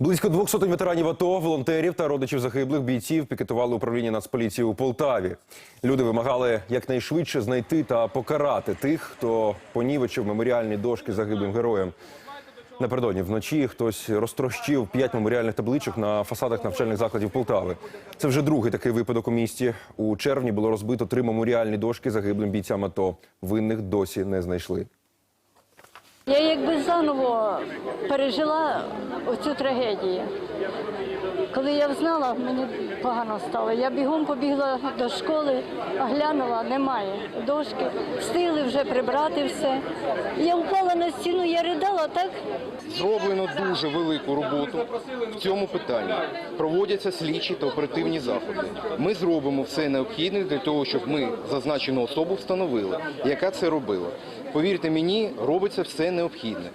Близько двох сотень ветеранів АТО, волонтерів та родичів загиблих бійців пікетували управління Нацполіції у Полтаві. Люди вимагали якнайшвидше знайти та покарати тих, хто понівечив меморіальні дошки загиблим героям. Напередодні вночі хтось розтрощив п'ять меморіальних табличок на фасадах навчальних закладів Полтави. Це вже другий такий випадок у місті. У червні було розбито три меморіальні дошки загиблим бійцям АТО. Винних досі не знайшли. Я якби заново пережила оцю трагедію. Коли я взнала, мені погано стало. Я бігом побігла до школи, а глянула, немає дошки. Встигли вже прибрати все. Я впала на стіну, я ридала так. Зроблено дуже велику роботу в цьому питанні. Проводяться слідчі та оперативні заходи. Ми зробимо все необхідне для того, щоб ми зазначену особу встановили, яка це робила. Повірте мені, робиться все необхідне.